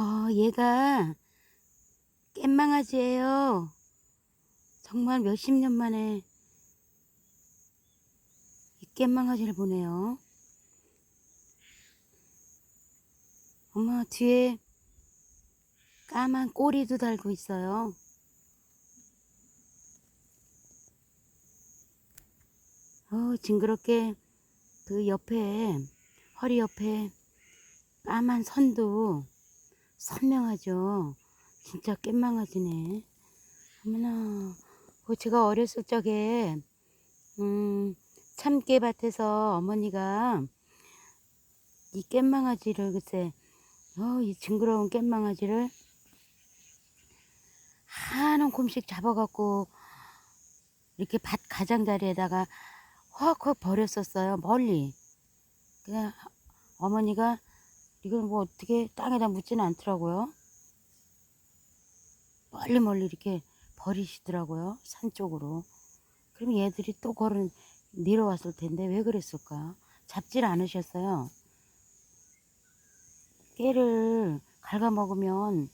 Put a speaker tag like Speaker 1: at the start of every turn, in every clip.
Speaker 1: 어, 얘가 깻망아지예요. 정말 몇십 년 만에 이 깻망아지를 보네요. 어머, 뒤에 까만 꼬리도 달고 있어요. 어, 징그럽게 그 옆에, 허리 옆에 까만 선도 선명하죠. 진짜 깻망아지네. 어머나, 그 제가 어렸을 적에, 음, 참깨밭에서 어머니가 이 깻망아지를 글쎄, 어, 이 징그러운 깻망아지를 한 움큼씩 잡아갖고 이렇게 밭 가장자리에다가 확확 버렸었어요. 멀리. 그냥 어머니가 이걸 뭐 어떻게 땅에다 묻지는 않더라고요. 멀리 멀리 이렇게 버리시더라고요. 산 쪽으로. 그럼 얘들이 또 걸어 내려왔을 텐데 왜 그랬을까? 잡질 않으셨어요. 깨를 갉아먹으면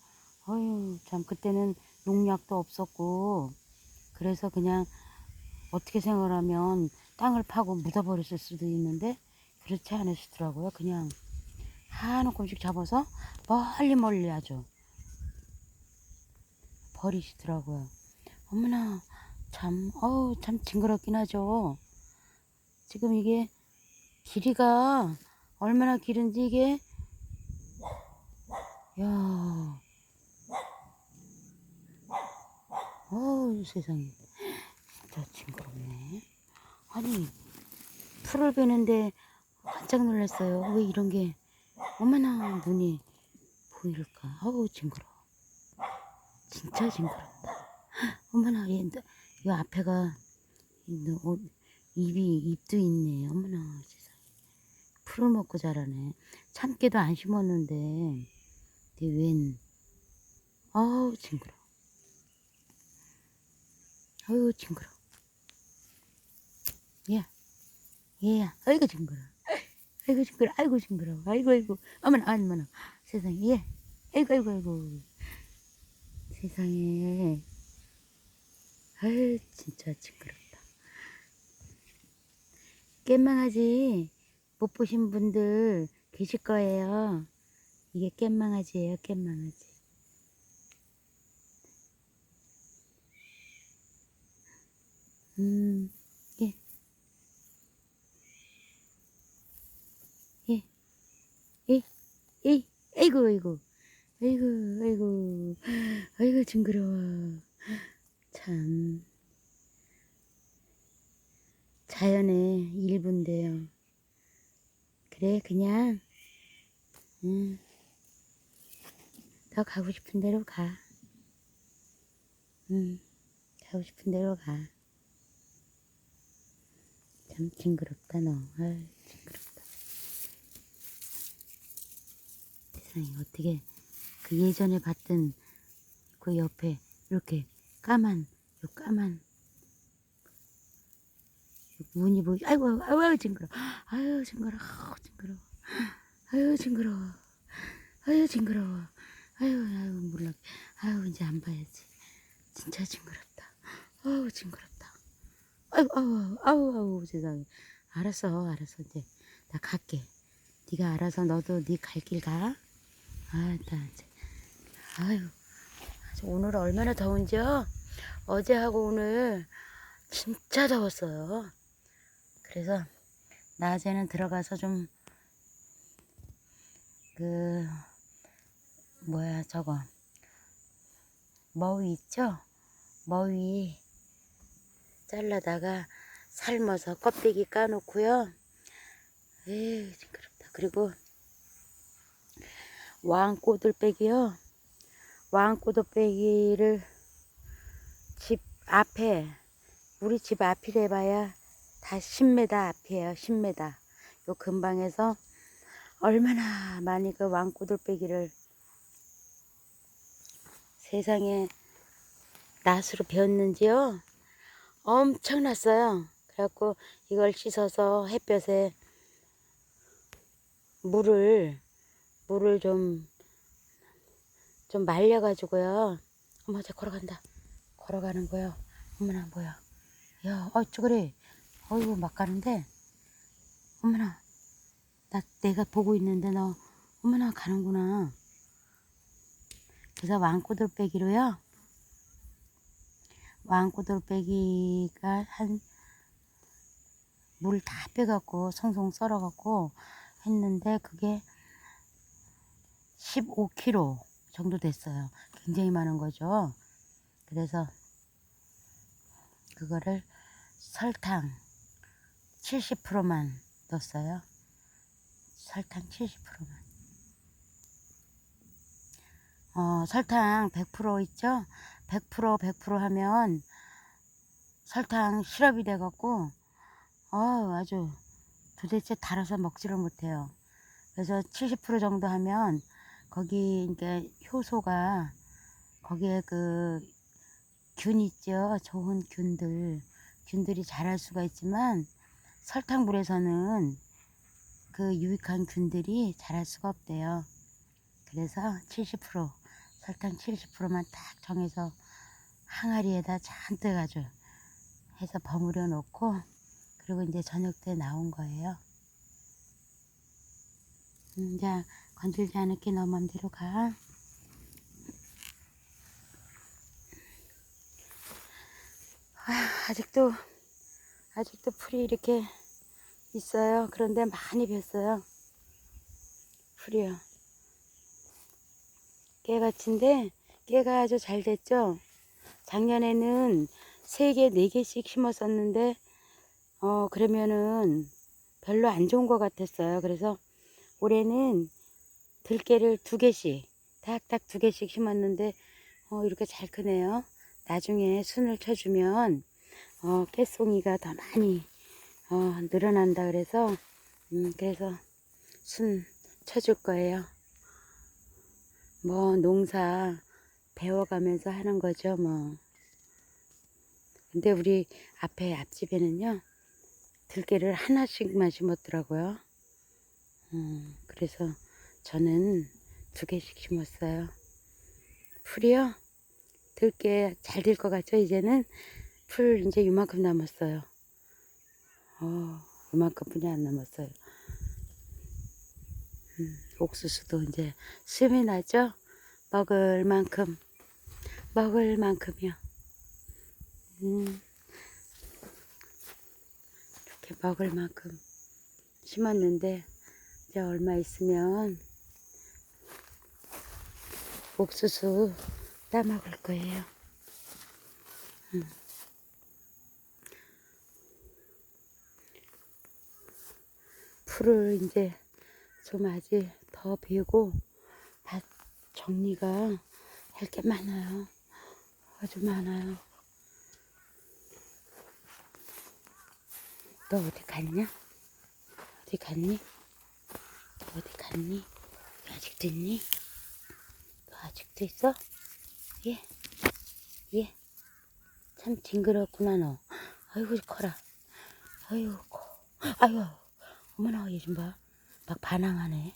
Speaker 1: 어휴 참 그때는 농약도 없었고 그래서 그냥 어떻게 생각하면 땅을 파고 묻어버렸을 수도 있는데 그렇지 않으시더라고요. 그냥 한 움큼씩 잡아서 멀리 멀리 아주 버리시더라고요. 어머나 참 어우 참 징그럽긴 하죠. 지금 이게 길이가 얼마나 길은지 이게 야 어우 세상에 진짜 징그럽네. 아니 풀을 베는데 깜짝 놀랐어요. 왜 이런 게 어머나 눈이 보일까? 어우 징그러워. 진짜 징그럽다. 어머나 얘, 이 앞에가 이 어, 입이 입도 있네. 어머나 세상에 풀을 먹고 자라네. 참깨도 안 심었는데 근데 웬 어우 징그러워. 어우 징그러워. 야 얘야 아이고 징그러워. 아이고 징그러 아이고 징그러워. 아이고 아이고. 어머나 어머나. 세상에. 얘 아이고 아이고 아이고. 세상에. 아유 진짜 징그럽다. 깻망아지? 못 보신 분들 계실 거예요. 이게 깻망아지예요 깻망아지. 음 예. 예. 예. 예. 아이고 아이고. 아이고 아이고. 아이고 징그러워. 참. 자연의 일부인데요. 그래 그냥 음, 더 가고 싶은 대로 가. 음, 가고 싶은 대로 가. 참 징그럽다 너. 아이 징그럽다 세상에 어떻게 그 예전에 봤던 그 옆에 이렇게 까만 요 까만 무늬 보이 아이고 아이고 아이고 징그러 아유 징그러 아유 징그러 아유 징그러워. 아유 징그러워. 아유 아유 몰라. 아유 이제 안 봐야지. 진짜 징그럽다. 아유 징그럽다. 아이고 아우 아우 아우 세상에. 알았어 알았어. 이제 나 갈게. 네가 알아서 너도 네 갈 길 가. 아, 나 이제 아유 오늘 얼마나 더운지요? 어제하고 오늘 진짜 더웠어요. 그래서 낮에는 들어가서 좀 그 뭐야 저거 머위 있죠? 머위 잘라다가 삶아서 껍데기 까놓고요. 에이 징그럽다. 그리고 왕꼬들빼기요. 왕꼬들빼기를 집 앞에 우리 집 앞이래 봐야 다 10m 앞이에요. 10m. 요 근방에서 얼마나 많이 그 왕꼬들빼기를 세상에 낫으로 배웠는지요. 엄청났어요. 그래갖고 이걸 씻어서 햇볕에 물을 물을 좀 좀 말려가지고요. 어머, 저 걸어간다. 걸어가는 거요. 어머나, 뭐야. 야, 어쩌 그래. 어이구, 막 가는데. 어머나. 나, 내가 보고 있는데 너, 어머나, 가는구나. 그래서 왕꼬들빼기로요. 왕꼬들빼기가 한, 물 다 빼갖고, 송송 썰어갖고 했는데, 그게 15kg 정도 됐어요. 굉장히 많은 거죠. 그래서 그거를 설탕 70%만 넣었어요. 설탕 70%만. 어, 설탕 100% 있죠? 100% 100% 하면 설탕 시럽이 돼갖고 어, 아주 도대체 달아서 먹지를 못해요. 그래서 70% 정도 하면 거기 이제 효소가 거기에 그 균 있죠. 좋은 균들 균들이 자랄 수가 있지만 설탕물에서는 그 유익한 균들이 자랄 수가 없대요. 그래서 70% 설탕 70%만 딱 정해서 항아리에다 잔뜩 아주 해서 버무려 놓고 그리고 이제 저녁 때 나온 거예요. 음, 자, 건들지 않을게 너 맘대로 가. 아, 아직도, 아직도 풀이 이렇게 있어요. 그런데 많이 뱄어요. 풀이요. 깨같이인데, 깨가 아주 잘 됐죠? 작년에는 세개네개씩 심었었는데, 어, 그러면은 별로 안 좋은 것 같았어요. 그래서 올해는 들깨를 두 개씩 딱딱 두 개씩 심었는데 어, 이렇게 잘 크네요. 나중에 순을 쳐주면 어, 깨송이가 더 많이 어, 늘어난다 그래서 음, 그래서 순 쳐줄 거예요. 뭐 농사 배워가면서 하는 거죠 뭐. 근데 우리 앞에 앞집에는요 들깨를 하나씩만 심었더라고요. 음, 그래서 저는 두 개씩 심었어요. 풀이요? 들깨 잘될 것 같죠? 이제는 풀 이제 이만큼 남았어요. 어, 이만큼뿐이 안 남았어요. 음, 옥수수도 이제 숨이 나죠? 먹을 만큼, 먹을 만큼이요. 음, 이렇게 먹을 만큼 심었는데, 이제 얼마 있으면 옥수수 따 먹을 거예요. 음. 풀을 이제 좀 아직 더 베고 밭 정리가 할 게 많아요. 아주 많아요. 너 어디 갔냐? 어디 갔니? 너 어디 갔니? 아직도 있니? 너 아직도 있어? 예? 예? 참 징그럽구나 너. 아이고 커라. 아이고 커. 아이고 어머나 얘 좀 봐. 막 반항하네.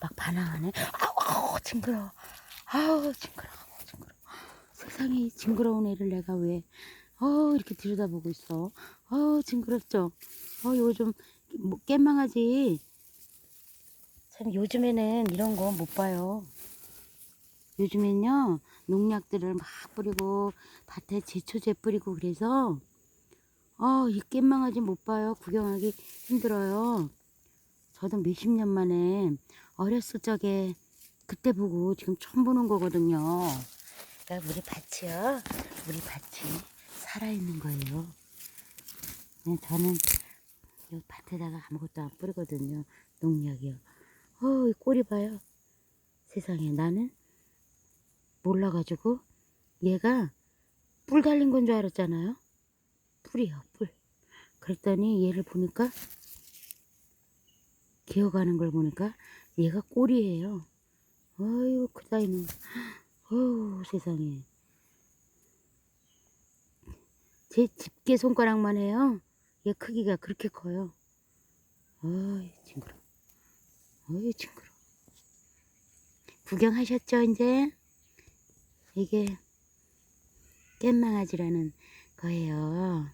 Speaker 1: 막 반항하네. 아우 아우 징그러워. 아우 징그러워 징그러워. 세상에 이 징그러운 애를 내가 왜 어, 이렇게 들여다보고 있어. 어, 징그럽죠? 어, 요즘, 뭐, 깻망하지. 참, 요즘에는 이런 거 못 봐요. 요즘엔요, 농약들을 막 뿌리고, 밭에 제초제 뿌리고 그래서, 어, 이 깻망아지 못 봐요. 구경하기 힘들어요. 저도 몇십 년 만에 어렸을 적에 그때 보고 지금 처음 보는 거거든요. 그러니까 우리 밭이요. 우리 밭이 살아있는 거예요. 네, 저는 이 밭에다가 아무것도 안 뿌리거든요. 농약이요. 어, 이 꼬리 봐요. 세상에 나는 몰라가지고 얘가 뿔 달린 건 줄 알았잖아요. 뿔이요, 뿔. 그랬더니 얘를 보니까 기어가는 걸 보니까 얘가 꼬리예요. 크다 이놈. 어우 세상에. 제 집게 손가락만 해요. 얘 크기가 그렇게 커요. 어이 징그러. 어이 징그러. 구경하셨죠 이제? 이게 깻망아지라는 거예요.